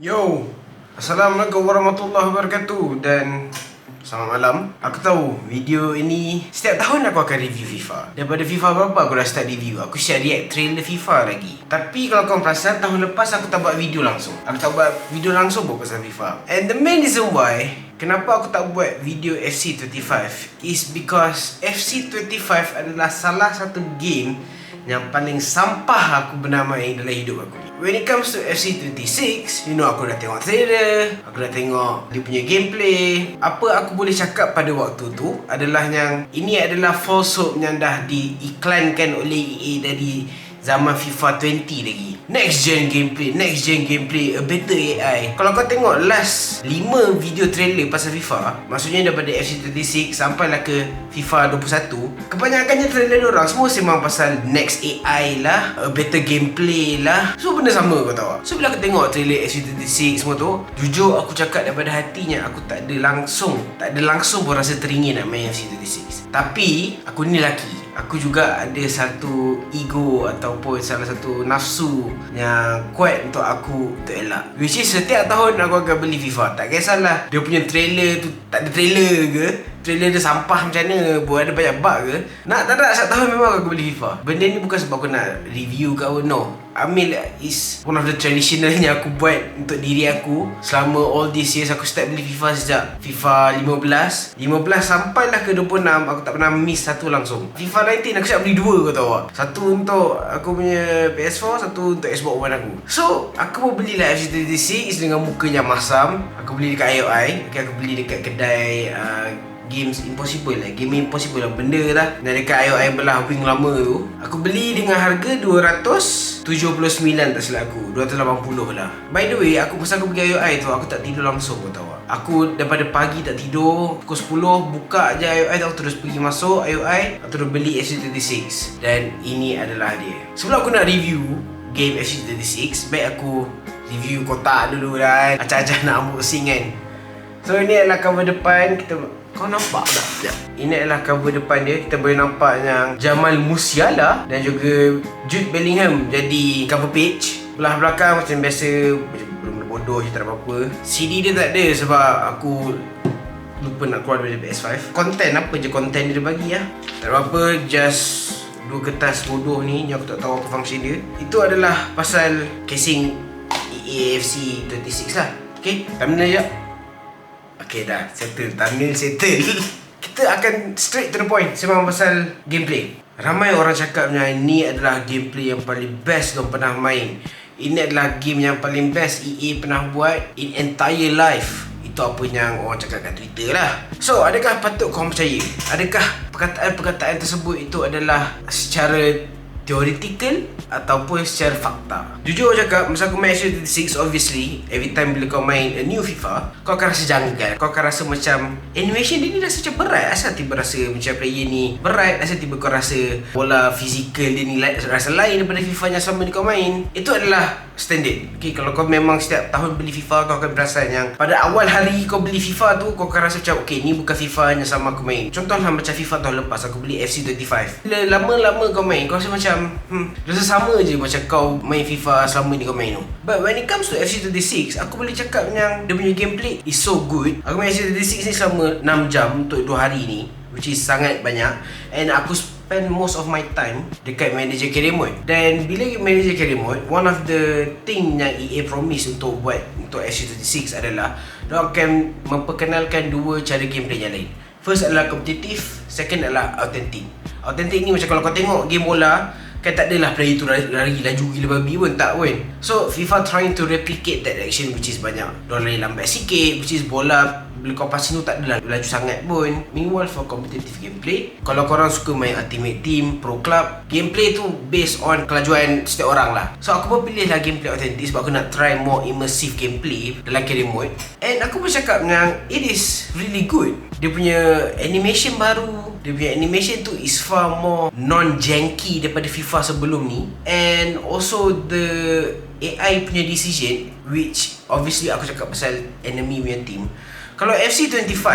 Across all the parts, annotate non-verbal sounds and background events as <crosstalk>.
Yo, Assalamualaikum warahmatullahi wabarakatuh dan selamat malam. Aku tahu video ini setiap tahun aku akan review FIFA. Daripada FIFA berapa aku dah start review. Aku siap react trailer FIFA lagi. Tapi kalau kau perasan tahun lepas aku tak buat video langsung. Aku tak buat video langsung buat pasal FIFA. And the main reason why Kenapa aku tak buat video FC25 is because FC25 adalah salah satu game yang paling sampah aku pernah main dalam hidup aku ni. When it comes to FC26, you know aku dah tengok trailer, aku dah tengok dia punya gameplay. Apa aku boleh cakap pada waktu tu adalah yang ini adalah false hope yang dah diiklankan oleh EA dari zaman FIFA 20 lagi. Next gen gameplay Next gen gameplay A better AI Kalau kau tengok last 5 video trailer pasal FIFA Maksudnya daripada FC26 Sampailah ke FIFA 21 Kebanyakannya trailer orang Semua sembang pasal Next AI lah A better gameplay lah. Semua benda sama kau tahu? So bila aku tengok trailer FC26 semua tu Jujur aku cakap daripada hatinya Aku tak ada langsung Tak ada langsung pun rasa teringin nak main FC26 Tapi Aku ni lelaki aku juga ada satu ego ataupun salah satu nafsu yang kuat untuk aku untuk elak. Which is setiap tahun aku akan beli FIFA. Tak kisahlah dia punya trailer tu tak ada trailer ke, trailer dia sampah macam mana, buat ada banyak bug ke. Nak tak nak setiap tahun memang aku beli FIFA. Benda ni bukan sebab aku nak review ke apa, no. Amil is one of the traditional yang aku buat untuk diri aku selama all these years aku start beli FIFA sejak FIFA 15 15 sampailah ke 26 aku tak pernah miss satu langsung FIFA 19 aku siap beli dua kau tahu tak satu untuk aku punya PS4 satu untuk Xbox One aku so aku pun belilah FC36 dengan muka yang masam aku beli dekat IOI okay, aku beli dekat kedai uh, Games Impossible lah. Game Impossible lah. Benda lah. Dari dekat IOI belah wing lama tu. Aku beli dengan harga 279 tak silap aku. 280 lah. By the way Aku pasal aku pergi IOI tu Aku tak tidur langsung kau tahu Aku daripada pagi tak tidur Pukul 10 Buka je IOI tu Aku terus pergi masuk IOI Aku terus beli FC36 Dan ini adalah dia. Sebelum aku nak review Game FC36 Baik aku Review kotak dulu kan. Acah-acah nak unboxing kan. So ini adalah cover depan. Kita kau nampak tak? Ya. Ini adalah cover depan dia. Kita boleh nampak yang Jamal Musiala Dan juga Jude Bellingham Jadi cover page. Belah belakang macam biasa belum bodoh je tak apa-apa. CD dia tak ada sebab aku Lupa nak keluar dari PS5 Konten apa je konten dia bagi lah Tak apa-apa Just Dua kertas bodoh ni Yang aku tak tahu apa function dia. Itu adalah pasal Casing EAFC 26 lah. Okay Thumbnail je Okay dah. Settle. Thumbnail settle. <laughs> Kita akan straight to the point. Sembang pasal gameplay. Ramai orang cakapnya Ini adalah gameplay yang paling best Diorang pernah main. Ini adalah game yang paling best EA pernah buat In entire life. Itu apa yang orang cakap kat Twitter lah. So adakah patut korang percaya? Adakah perkataan-perkataan tersebut Itu adalah secara Theoretical Ataupun secara fakta. Jujur aku cakap Masa aku main FC36 Obviously Every time bila kau main A new FIFA Kau akan rasa janggal. Kau akan rasa macam Animation dia ni rasa macam berat. Asal tiba rasa Macam player ni Berat Asal tiba kau rasa Bola fizikal dia ni Rasa lain daripada FIFA yang selama ni kau main. Itu adalah Standard. Okay kalau kau memang Setiap tahun beli FIFA Kau akan perasan yang Pada awal hari Kau beli FIFA tu Kau akan rasa macam Okay ni bukan FIFA yang sama aku main. Contohlah macam FIFA tahun lepas Aku beli FC25 Bila lama-lama kau main Kau rasa macam Hmm Rasa sama je macam kau main FIFA selama ni kau main tu. But when it comes to FC26 Aku boleh cakap yang Dia punya gameplay is so good. Aku main FC26 ni selama 6 jam Untuk 2 hari ni Which is sangat banyak. And aku spend most of my time Dekat manager carry mode Dan bila manager carry mode One of the thing yang EA promise untuk buat Untuk FC26 adalah Dia akan memperkenalkan dua cara gameplay yang lain. First adalah competitive Second adalah authentic. Authentic ni macam kalau kau tengok game bola Kan tak adalah player tu lari, laju gila babi pun tak pun. So FIFA trying to replicate that action which is banyak. Diorang lari lambat sikit which is bola bila kau passing tu tak adalah laju sangat pun. Meanwhile for competitive gameplay Kalau korang suka main Ultimate Team, Pro Club Gameplay tu based on kelajuan setiap orang lah. So aku pun pilih lah gameplay authentic Sebab aku nak try more immersive gameplay dalam carry mode. And aku pun cakap dengan It is really good. Dia punya animation baru Dia punya animation tu is far more non-janky daripada FIFA sebelum ni. And also the AI punya decision Which obviously aku cakap pasal enemy punya team. Kalau FC25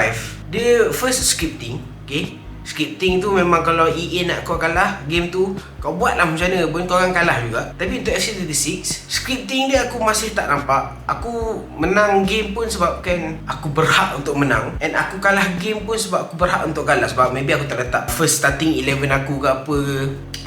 Dia first scripting Okay? Scripting tu memang kalau EA nak kau kalah Game tu Kau buat lah macam mana pun kau akan kalah juga. Tapi untuk FC36 Scripting dia aku masih tak nampak. Aku menang game pun sebabkan Aku berhak untuk menang. And aku kalah game pun sebab aku berhak untuk kalah. Sebab maybe aku tak letak first starting 11 aku ke apa.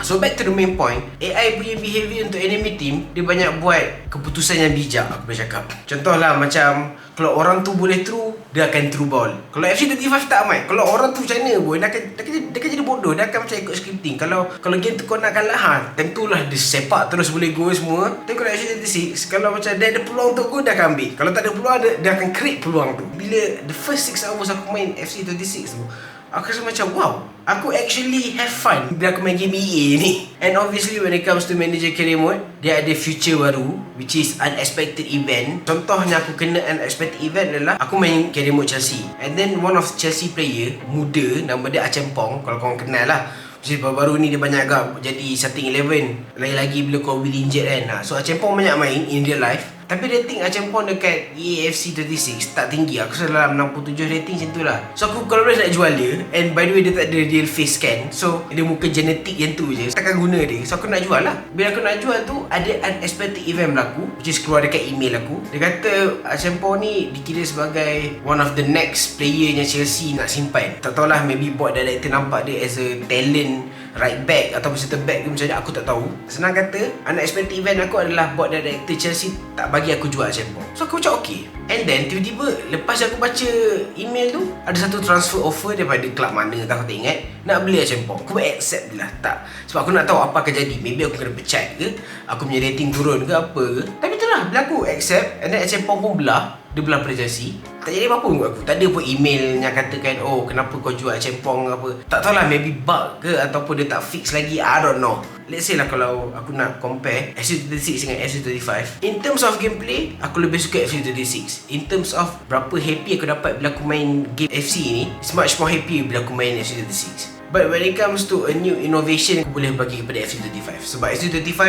So back to the main point. AI punya behavior untuk enemy team Dia banyak buat keputusan yang bijak Aku boleh cakap. Contohlah macam Kalau orang tu boleh true Dia akan true ball. Kalau FC25 tak amat Kalau orang tu macam mana pun Dia akan, dia akan, dia akan jadi bodoh. Dia akan macam ikut scripting. Kalau kalau game tu kau nak kalah ha, Tentulah dia sepak terus boleh go semua. Tapi kalau FC26 Kalau macam dia ada peluang untuk go Dia akan ambil. Kalau tak ada peluang Dia, dia akan create peluang tu. Bila the first 6 hours aku main FC26 tu Aku rasa macam wow Aku actually have fun Bila aku main game EA ni. And obviously when it comes to manager career mode Dia ada feature baru Which is unexpected event. Contohnya aku kena unexpected event adalah Aku main career mode Chelsea. And then one of Chelsea player Muda Nama dia Acem Pong Kalau korang kenal lah jadi baru-baru ni dia banyak agak jadi starting 11 Lain lagi bila kau will injet kan. Ha. So Acem Pong banyak main in real life tapi rating Acem Pong dekat EAFC 36 tak tinggi Aku rasa dalam 67 rating macam tu lah. So aku kalau nak jual dia And by the way dia tak ada real face scan So dia muka genetik yang tu je. Takkan guna dia. So aku nak jual lah. Bila aku nak jual tu Ada unexpected event berlaku Which is keluar dekat email aku. Dia kata Acem Pong ni dikira sebagai One of the next player yang Chelsea nak simpan. Tak tahulah maybe board director nampak dia as a talent right back ataupun center back ke macam mana aku tak tahu. Senang kata unexpected event aku adalah board director Chelsea tak bagi aku jual Champo so aku macam okay. And then tiba-tiba lepas aku baca email tu ada satu transfer offer daripada club mana tak aku tak ingat nak beli Champo aku accept lah tak. Sebab aku nak tahu apa akan jadi. Maybe aku kena pecat ke aku punya rating turun ke apa ke. Tapi itulah bila aku accept and then Champo pun belah dia belah Chelsea tak jadi apa-apa pun aku. Tak ada pun email yang katakan oh kenapa kau jual cempong apa. Tak tahulah maybe bug ke ataupun dia tak fix lagi I don't know let's say lah kalau aku nak compare FC36 dengan FC35 in terms of gameplay aku lebih suka FC36 in terms of berapa happy aku dapat bila aku main game FC ni it's much more happy bila aku main FC36 But when it comes to a new innovation Aku boleh bagi kepada FC25 Sebab FC25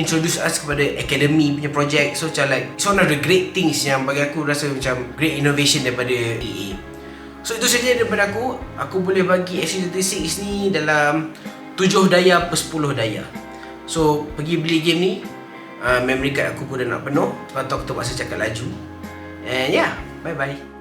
Introduce us kepada Academy punya project. So macam like It's one of the great things Yang bagi aku rasa macam Great innovation daripada EA So itu saja daripada aku. Aku boleh bagi FC26 ni Dalam 7 daya per 10 daya. So pergi beli game ni uh, Memory card aku pun dah nak penuh. Sebab tu aku terpaksa cakap laju. And yeah Bye bye